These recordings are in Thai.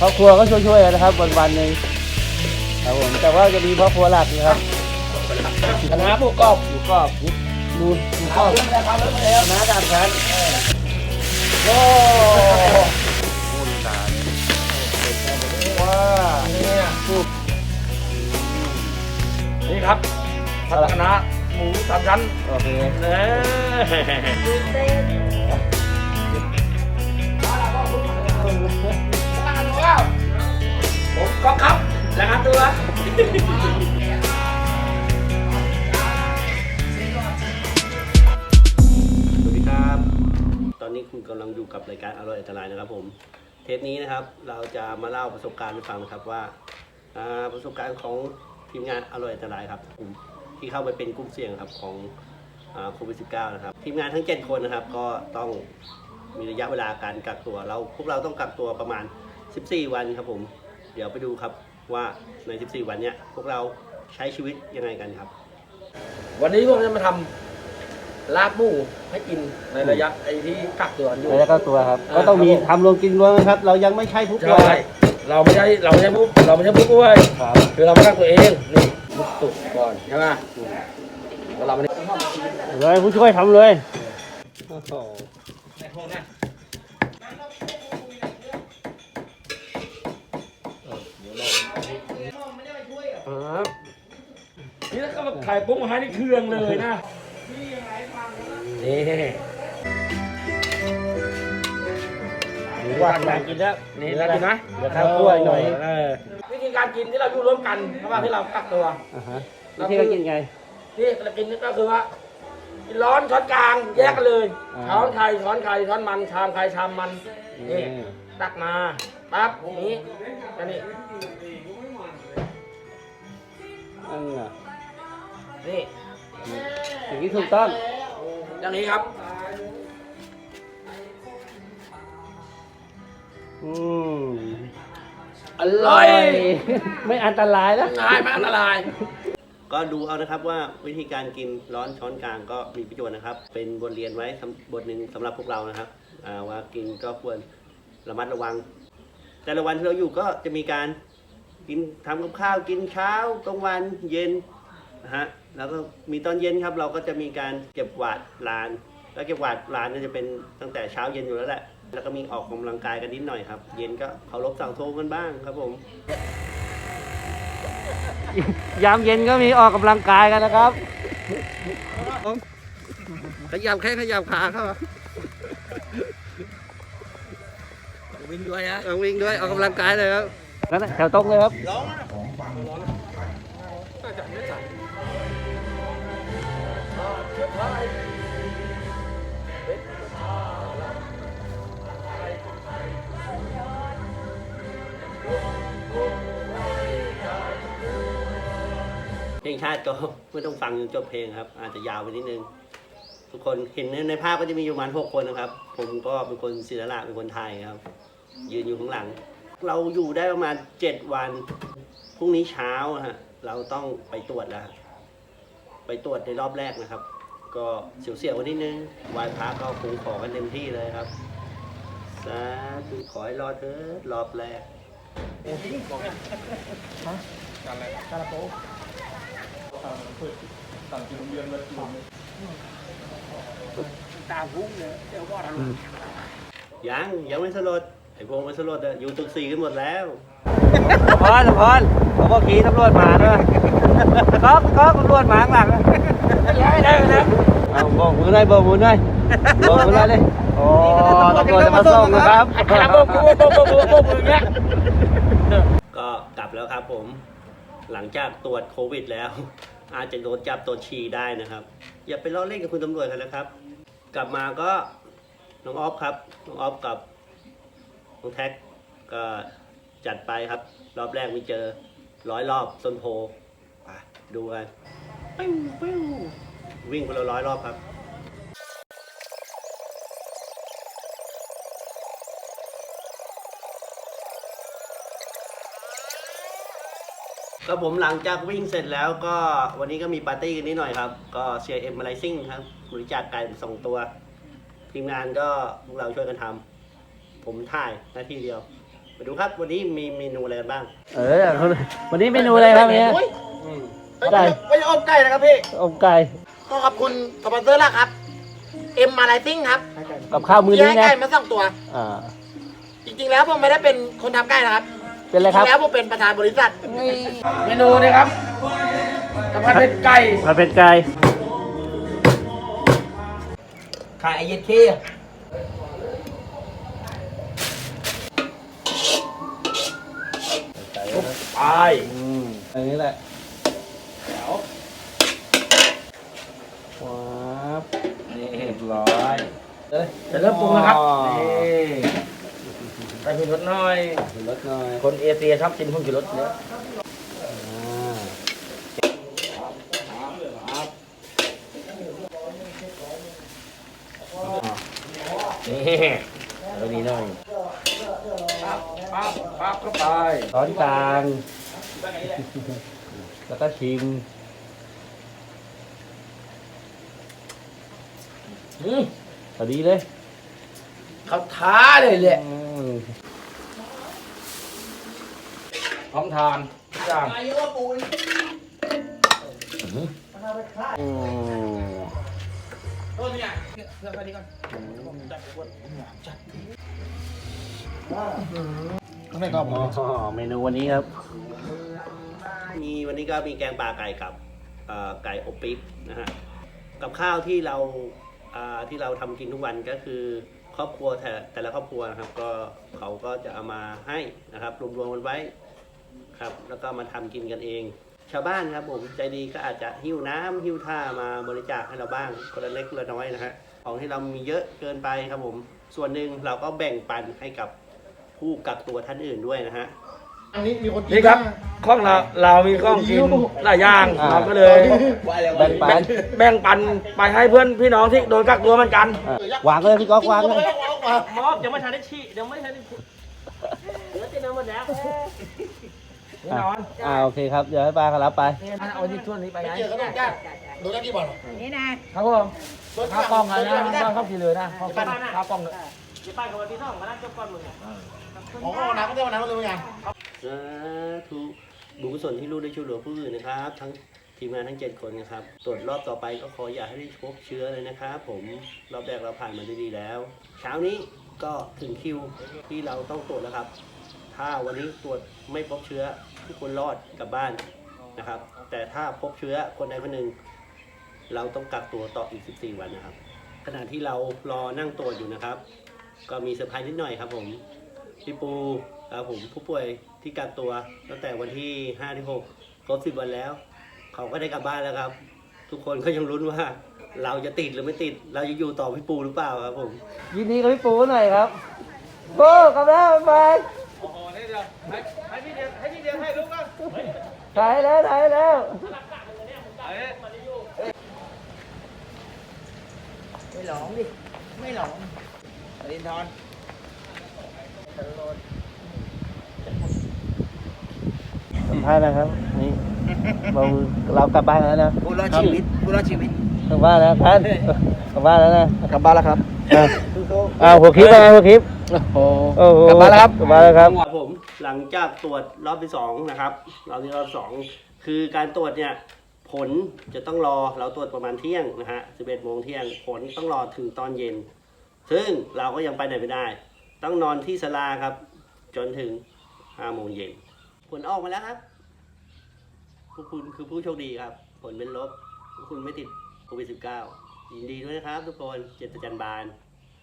ครอบครัวก็ช่วยๆกันนะครับวันวันๆหนึ่งครับผมแต่ว่าจะมีพ่อครัวหลักนะครับคณะผู้กอบหมูกอบหมูหมูกอบน้าดามชั้นโอ้ หมูสามชั้นโอเคเน่ผมก็ครับแล้วครับตัวสวัสดีครับ ตอนนี้คุณกำลังอยู่กับรายการอร่อยอันตรายนะครับผม เทปนี้นะครับ เราจะมาเล่าประสบการณ์ให้ฟังนะครับว่าอ่าประสบการณ์ของทีมงานอร่อยอันตรายครับกลุ่ม ที่เข้าไปเป็นกลุ่มเสี่ยงครับของโควิด -19 นะครับ ทีมงานทั้ง 7 คนนะครับก็ต้องมีระยะเวลาการกักตัวเราพวกเราต้องกักตัวประมาณ 14 วันครับผม เดี๋ยวไปดูครับว่าใน 14 วันเนี้ยพวกเราใช้ชีวิตยังไงกันครับ วันนี้พวกเราจะมาทำลาบหมูให้กินในระยะไอ้ที่กักตัวอยู่ แล้วก็ตัวครับอ่าก็ต้องมีครับผมทำรวมกินรวมนะครับ เรายังไม่ใช่ผู้ป่วยใช่ เราไม่ใช่เราไม่ใช่ผู้เราไม่ใช่ผู้ป่วย ครับ คือเรามากักตัวเอง นี่ มุกตุกก่อนใช่ไหมแล้วเราไม่ได้เลยผู้ช่วยทำเลยโอ้โหครับนี่ถ้าเขามาขายปุ๊บมาให้นี่เครื่องเลยนะนี่หรือว่าอยากกินแล้วนี่แล้วกินไหมเดี๋ยวข้าวคั่วอีกหน่อยเวิธีการกินที่เราอยู่ร่วมกันระหว่างที่เรากักตัวอ่าฮะวิธีการกินไง นี่เรากินนี่ก็คือว่ากินร้อนช้อนกลางแยกกันเลยอ่า ช้อนใครช้อนใครช้อนมันชามใครชามมันนี่อืมตักมาปั๊บนี้อันนี้อันน่ะนี่อย่างนี้ถูกต้องอย่างนี้ครับ อืม อร่อย ไม่อันตรายนะง่ายไม่อันตราย ก็ดูเอานะครับว่าวิธีการกินร้อนช้อนกลางก็มีประโยชน์นะครับ เป็นบทเรียนไว้สำบทหนึ่งสำหรับพวกเรานะครับอ่าว่ากินก็ควรระมัดระวัง แต่ละวันที่เราอยู่ก็จะมีการกินทำกับข้าวกินเช้ากลางวันเย็นนะฮะแล้วก็มีตอนเย็นครับ เราก็จะมีการเก็บกวาดลาน แล้วเก็บกวาดลานก็จะเป็นตั้งแต่เช้าเย็นอยู่แล้วแหละ แล้วก็มีออกกำลังกายกันนิดหน่อยครับ เย็นก็เคารพสั่งโทกันบ้างครับผมยามเย็นก็มีออกกำลังกายกันนะครับ ขยับแค่ขยับขาเข้าวิ่งด้วยนะเอาวิ่งด้วยออกกำลังกายเลยครับนั่นน่ะแถวตรงเลยครับ เพลงชาติก็ไม่ต้องฟังจนจบเพลงครับ อาจจะยาวไปนิดนึง ทุกคนเห็นในในภาพก็จะมีอยู่ประมาณหกคนนะครับ ผมก็เป็นคนศิลปะเป็นคนไทยครับ ยืนอยู่ข้างหลัง เราอยู่ได้ประมาณเจ็ดวันพรุ่งนี้เช้าฮะเราต้องไปตรวจแล้วไปตรวจในรอบแรกนะครับ ก็เสียวๆกันนิดนึงไหวายพระก็คงขอกันเต็มที่เลยครับสาธุขอให้รอดเถอะรอบแรก ตาพุ่งเลยเดี๋ยวก็ทำยังยังไม่สลดไอ้พวกไม่สลดอะอยู่ตึกสี่กันหมดแล้วสมพรสมพรเขาบอกขี่ตำรวจมาด้วยก๊อกก๊อกตำรวจมาข้างหลังย้ายได้นะเอาโบกมือหน่อยโบกมือหน่อยโบกมือหน่อยเลยโอ้ตำรวจจะมาส่งนะครับไอ้ขาโบกบกโบกบกบกโบกอเงี้ยก็กลับแล้วครับผม หลังจากตรวจโควิดแล้ว อาจจะโดนจับตัวชีได้นะครับ อย่าไปล้อเล่นกับคุณตำรวจกันนะครับ กลับมาก็น้องออฟครับน้องออฟกับน้องแท็กก็จัดไปครับ รอบแรกมีเจอร้อยรอบส้นโพดูกันปิ้วปิ้ววิ่งคนละร้อยรอบครับ ก็ผมหลังจากวิ่งเสร็จแล้วก็วันนี้ก็มีปาร์ตี้กันนิดหน่อยครับ ก็เชียร์เอ็มอะไรซิ่งครับบริจาคไก่สองตัว ทีมงานก็พวกเราช่วยกันทำผมถ่ายหน้าที่เดียว มาดูครับวันนี้มีเมนูอะไรกันบ้างเออวันนี้เมนูอะไรครับเนี่ยอืมไก่ ไม่ใช่อบไก่นะครับพี่อมไก่ขอขอบคุณสปอนเซอร์หลักครับ เอ็มมาไลติ้งครับกับข้าวมื้อที่นี้ให้นะไก่มาสองตัว อ่าจริงๆแล้วผมไม่ได้เป็นคนทำไก่นะครับ เป็นอะไรจคริรับงๆแล้วผมเป็นประธานบริษัทเมนูนี่ครับกะเพราเป็ดไก่ผัดเผ็ดไก่ขายไอเย็ดเคไปอืมอันนี้แหละว้าวนี่เรียบร้อยเอ้ยจะเริ่มปรุงแล้วครับอ๋อนี่ ใส่ผงชูรสหน่อยถึงรสหน่อยคนเอเชียชอบกินผงชูรสเยอะอ่านี่แล้วนี่หน่อยปั๊บปั๊บปั๊บเข้าไปช้อนกลาง แล้วก็ชิมอืมพอดีเลย เขาท้าเลยแหละ อื พร้อมทานทุกอย่างอืมอ๋อเมนูวันนี้ครับ มีวันนี้ก็มีแกงปลาไก่กับไก่อบปิ๊บนะฮะกับข้าวที่เราที่เราทำกินทุกวันก็คือครอบครัวแต่แต่ละครอบครัวนะครับ ก็เขาก็จะเอามาให้นะครับ รวมๆกันไว้ ครับ แล้วก็มาทำกินกันเอง ชาวบ้านครับผมใจดีก็อาจจะหิ้วน้ำหิ้วท่ามาบริจาคให้เราบ้างคนละเล็กคนละน้อยนะฮะของที่เรามีเยอะเกินไปครับผม ส่วนหนึ่งเราก็แบ่งปันให้กับผู้กักตัวท่านอื่นด้วยนะฮะอันนี้มีคนกินี่ครับข้องเราเรามีข้องกินหลายอย่างอ่าเราก็เลยแบ่งปันแบ่งปันไปให้เพื่อนพี่น้องที่โดนกักตัวเหมือนกันอะวางเลยพี่ก๊อกวางเลยมอบยังไม่ทันได้ฉี่ยังไม่ทันได้ฉี่เหลือจะนอนหมดแล้ว แน่นอน อ่าโอเคครับ เดี๋ยวให้ป้าเขารับไปเอาที่ช่วงนี้ไปไงเจอกันต้องยากดูได้กี่บอลนี่นะครับผมข้าวกล้องกันนะข้าวข้าวกินเลยนะข้าวกล้องข้าวกล้องเลยของเราน้ำก็ได้วันนั้นก็เลยเหมือนกันสาธุบุญกุศลที่ลูกได้ช่วยเหลือผู้อื่นนะครับ ทั้งทีมงานทั้ง 7 คนนะครับ ตรวจรอบต่อไปก็ขออย่าให้ได้พบเชื้อเลยนะครับผมรอบแรกเราผ่านมาได้ดีแล้ว เช้านี้ก็ถึงคิวที่เราต้องตรวจแล้วครับ ถ้าวันนี้ตรวจไม่พบเชื้อทุกคนรอดกลับบ้านนะครับ แต่ถ้าพบเชื้อคนใดคนหนึ่ง เราต้องกักตัวต่ออีก 14 วันนะครับ ขณะที่เรารอนั่งตรวจอยู่นะครับ ก็มีเซอร์ไพรส์นิดหน่อยครับผมพี่ปูครับผมผู้ป่วยที่กักตัวตั้งแต่วันที่5ที่6ครบ10วันแล้ว เขาก็ได้กลับบ้านแล้วครับ ทุกคนก็ยังลุ้นว่า เราจะติดหรือไม่ติด เราจะอยู่ต่อพี่ปูหรือเปล่าครับผม ยินดีกับพี่ปูหน่อยครับโอ้กลับแล้วบ๊ายบาย ถ่ายแล้วถ่ายแล้วไม่หลงดิ ไม่หลงลินทอนสัมภาษณ์นะครับ นี่เราเรากลับบ้านแล้วนะผู้รอดชีวิตผู้รอดชีวิตกลับบ้านแล้วครับกลับบ้านแล้วนะกลับบ้านแล้วครับอะอ่าหัวคลิปมาหัวคลิปโอ้โอ้โหกลับบ้านแล้วครับกลับบ้านแล้วครับครับผม หลังจากตรวจรอบที่สองนะครับรอบที่รอบสองคือการตรวจเนี่ยผลจะต้องรอเราตรวจประมาณเที่ยงนะฮะ11โมงเที่ยงผลต้องรอถึงตอนเย็น ซึ่งเราก็ยังไปไหนไม่ได้ ต้องนอนที่ศาลาครับ จนถึง5โมงเย็นผลออกมาแล้วครับพวกคุณคือผู้โชคดีครับ ผลเป็นลบพวกคุณไม่ติดโควิด19ยินดีด้วยนะครับ ทุกคนเจ็ดประจันบาน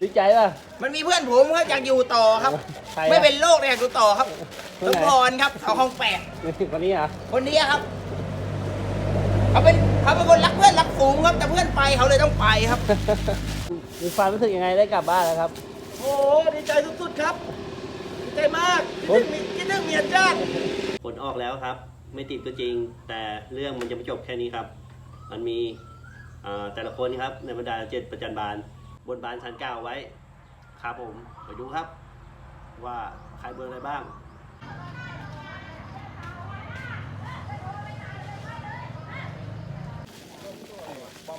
ดีใจป่ะ มันมีเพื่อนผมครับอยากอยู่ต่อครับ ใครอะไม่เป็นโรคเลยอยากอยู่ต่อครับคนต้ไหน พรครับเขาห้องแปดคนนี้เหรอะคนนี้ครับเขาเป็นเขาเป็นคนรักเพื่อนรักฝูงครับ แต่เพื่อนไปเขาเลยต้องไปครับ มีความรู้สึกยังไงได้กลับบ้านแล้วครับ โอ้ดีใจสุดๆครับดีใจมากคิดถึงคิดถึงเมียจ้า ผลออกแล้วครับ ไม่ติดก็จริง แต่เรื่องมันจะไม่จบแค่นี้ครับ มันมีอ่าแต่ละคนครับในบรรดาเจ็ดประจันบาน บนบานชั้นเก้าไว้ครับผมไปดูครับ ว่าใครเบอร์อะไรบ้าง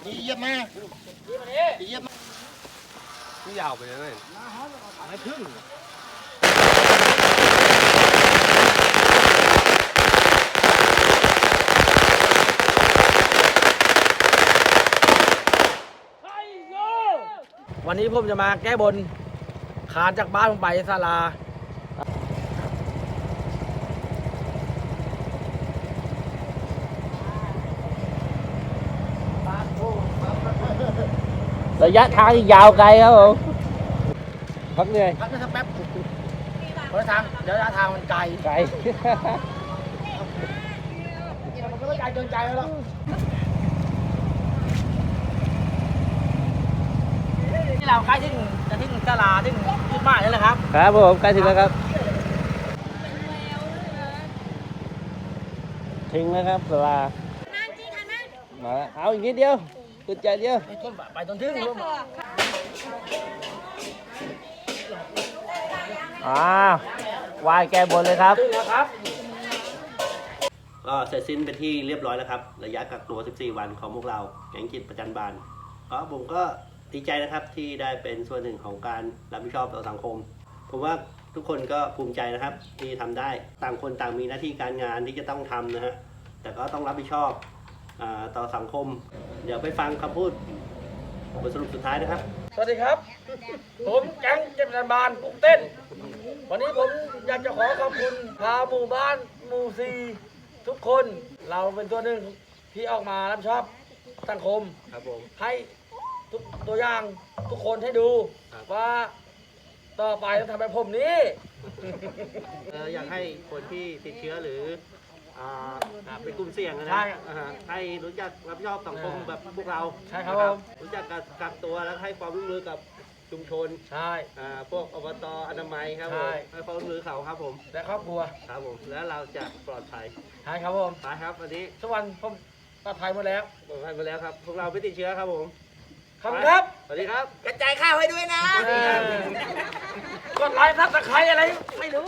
ดีเยี่ยมมากดีเยี่ยมมากนี่ยาวไปเลยไม่พึ่ง วันนี้ผมจะมาแก้บนขานจากบ้านผมไปศาลาระยะทางอีกยาวไกลครับผมพักเหนื่อยพักนึงสักแป๊บเพราะทางเดี๋ยวทางมันไกลไกลมันก็ไม่ไกลเกินใจแล้วหรอก ที่เราใกล้ถึงจะถึงศาลาถึงจุดหมายแล้วนะครับ ครับผมใกล้ถึงแล้วครับถึงแล้วครับสลามาแล้วเอาอีกนิดเดียวตุดใจเดียวไปต้นไปต้นทึ่งร่วมอ่าไหวายแก้บนเลยครับทึ่งแล้วครับก็เสร็จสิ้นเป็นที่เรียบร้อยแล้วครับ ระยะกักตัว 14 วันของพวกเรา แก๊งจิตประจันบานก็ผมก็ ดีใจนะครับที่ได้เป็นส่วนหนึ่งของการรับผิดชอบต่อสังคม ผมว่าทุกคนก็ภูมิใจนะครับที่ทำได้ต่างคนต่างมีหน้าที่การงานที่จะต้องทำนะฮะแต่ก็ต้องรับผิดชอบอาต่อสังคม เดี๋ยวไปฟังคำพูดบทสรุปสุดท้ายนะครับ สวัสดีครับ ผมแก๊งเจ็บนันบานปุกเต้น วันนี้ผมอยากจะขอขอบคุณชาวหมู่บ้านหมู่ซีทุกคนเราเป็นตัวหนึ่งที่ออกมารับผิดชอบสังคมครับผมให้ ทุกตัวอย่างทุกคนให้ดูครับ ว่าต่อไปต้องทำแบบผมนี้เอ่ออยากให้คนที่ติดเชื้อหรืออ่าอ่าเป็นกลุ่มเสี่ยงนะใช่อ่าฮะให้รู้จักรับผิดชอบสังคมแบบพวกเราใช่ครับนะผม รู้จักการกักตัวแล้วให้ความร่วมมือกับชุมชนใช่ อ่าพวกอบตอนามัยครับผใช่ มให้ความร่วมมือเขาครับผมและครอบครัวครับผมแล้วเราจะปลอดภัยใช่ครับผมไปครับวันนี้ทุกวันผมปลอดภัยหมดแล้ว ปลอดภัยมาแล้วครับพวกเราไม่ติดเชื้อครับผม ขอบคุณครับ สวัสดีครับ กระจายข้าวให้ด้วยนะ กดไลค์ซับสไครต์อะไรไม่รู้